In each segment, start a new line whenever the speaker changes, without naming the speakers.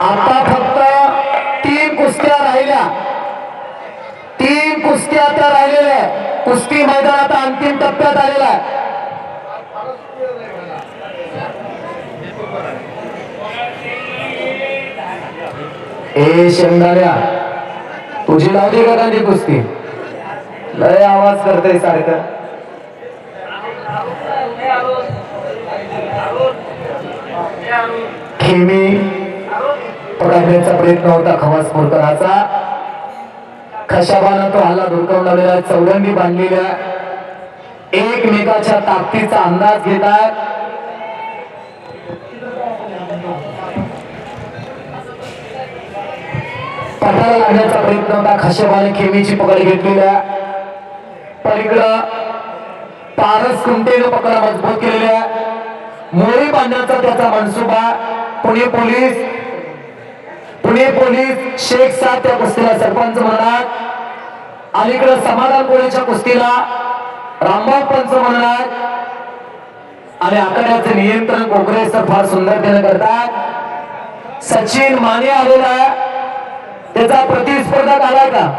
आता फक्त तीन कुस्त्या राहिल्या. तीन कुस्त्या त्या राहिलेल्या आहेत. कुस्ती मैदान आता अंतिम टप्प्यात आलेला आहे. ए शेंगाऱ्या तुझी लावली का गांधी कुस्ती? लय आवाज करते सारखं. खेमी पकडण्याचा प्रयत्न होता खवास मोरकराचा खशाबानं तो हल्ला धुडकवलेला चौरंगी बांधलेल्या एकमेकाच्या ताकदीचा अंदाज घेतात. पटाला लागण्याचा प्रयत्न होता. खशाबाने खेमीची पकड घेतलेल्या पलीकडं पारस कुंटेनं पकड मजबूत केलेल्या मोरी बांधण्याचा त्याचा मनसुबा. पुणे पोलीस. पुणे पोलीस शेख सात त्या कुस्तीला सरपंच म्हणणार. अलीकडे समाधान कोळीच्या कुस्तीला? रामभाऊ पंच म्हणणार. आणि आखाड्याचं नियंत्रण कोकरे सर फार सुंदरतेने करतात. सचिन माने आलेला आहे. त्याचा प्रतिस्पर्धक आलाय का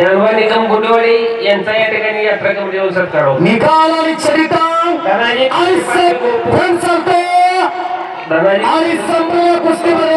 ज्ञानवा निकम गुंडवाडी यांचा या ठिकाणी यात्रा कमिटीवर सत्कार होतो.
निकाल आणि चरिता
धनाजी
आणि संपूर्ण कुस्तीमध्ये